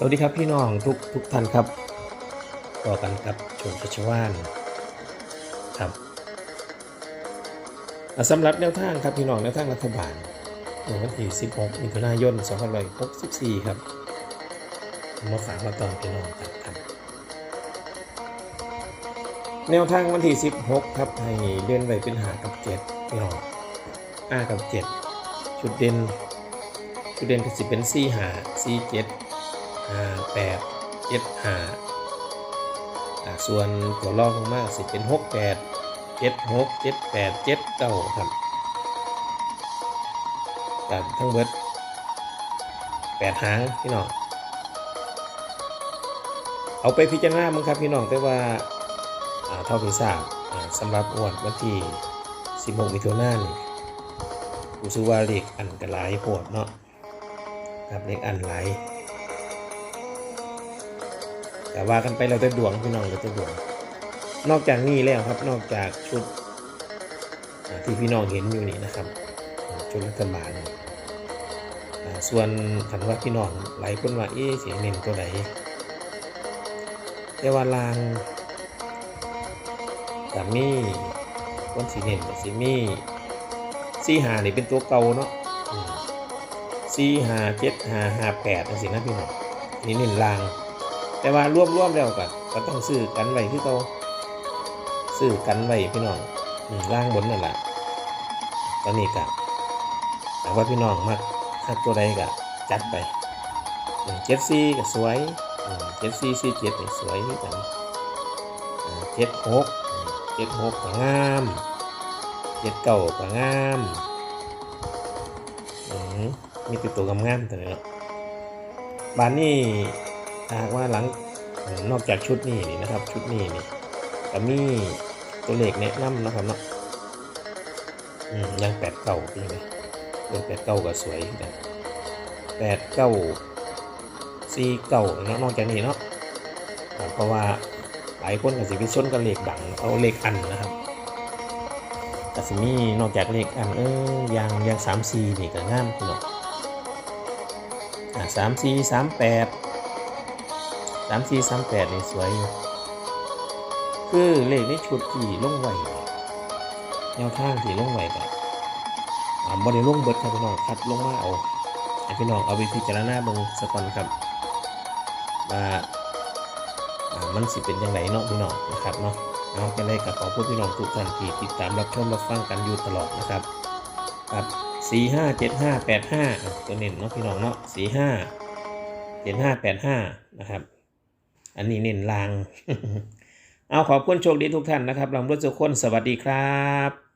สวัสดีครับพี่น้องทุกทุกท่านครับต่อกันกับชมชัชวานครับสำหรับแนวทางครับพี่น้องแนวทางรัฐบาลวันที่ 16มิถุนายน2564 ครับมาฝากมาตอนพี่น้องกันครับ แนวทางวันที่ 16 ครับให้เล่นไว้เป็นหากับ7พี่น้องห้ากับ 7 ชุดเด่นชุดเด่นก็สิเป็น4หา4 7 ห้าแปดเจ็ดห้าส่วนตัวลอกลงมากสิเป็นหกแปดเจ็ดหกเจ็ดแปดเจ็ดเก้าครับกับทั้งเบิดแปดหางพี่น้องเอาไปพิจารณามั้งครับพี่น้องแต่ว่าเท่าที่ทราบสำหรับงวดวันที่ 16 มิถุนายนนี่รู้สึกว่าเลขอันกันหลายโหดเนาะครับเลขอันหลาย แต่ว่ากันไปเราจะดวงพี่น้องเราจะดวง นอกจากนี้แล้วครับนอกจากชุดที่พี่น้องเห็นอยู่นี่นะครับชุดรัฐบาลส่วนคันว่าพี่น้องหลายคนว่าเอ๊ะเสียเน้นตัวไหนแต่ว่าลางกับมีคนสีเน้นกับสีมีสีหานี่เป็นตัวเก่าเนาะสีหาเจ็ดหาหาแปดสินะพี่น้องนี่เน้นลาง แต่ว่าร่วมรวมแล้วก็ก็ต้องซื้อกันไว้ที่เขาซื้อกันไว้พี่น้องอืมล่างบนนั่นแหละตอนนี้ก็แต่ว่าพี่น้องมักถ้าตัวใดก็จัดไปเจ็ดซีก็สวยเจ็ดซีซีเจ็ดสวยเหมือนกันเจ็ดหกเจ็ดหกก็งามเจ็ดเก้าก็งามมมีติดตัวงามๆแต่เนาะบ้านนี้ ถ้าหากว่าหลังนอกจากชุดนี้นี่นะครับ ชุดนี้นี่ก็มีตัวเลขแนะนำนะครับเนาะยังแปดเก้าเป็นยังไงเลขแปดเก้าก็สวยนะแปดเก้าสี่เก้าเนาะนอกจากนี้เนาะเพราะว่าหลายคนก็สิพิชนกับเลขดังเอาเลขอันนะครับแต่สิมีนอกจากเลขอันเออยางยางสามสี่นี่ก็งามเนาะสามสี่สามแปด สามสี่สามแปดนี่สวยอยู่ คือเลขในชุดที่ลงไหวแนวทางที่ลงไหวแบบบริลงเบิดครับพี่น้องคัดลงมาเอาให้พี่น้องเอาไปพิจารณาเบิ่งสกอนครับว่าอ่ามันสิเป็นยังไงเนาะพี่น้องนะครับเนาะเอาจะได้กับขอบคุณพี่น้องทุกท่านที่ติดตามรับชมรับฟังกันอยู่ตลอดนะครับครับสี่ห้าเจ็ดห้าแปดห้าตัวเน้นเนาะพี่น้องเนาะสี่ห้าเจ็ดห้าแปดห้านะครับ อันนี้เน้นลาง เอาขอบคุณโชคดีทุกท่านนะครับลำรถสุขคนสวัสดีครับ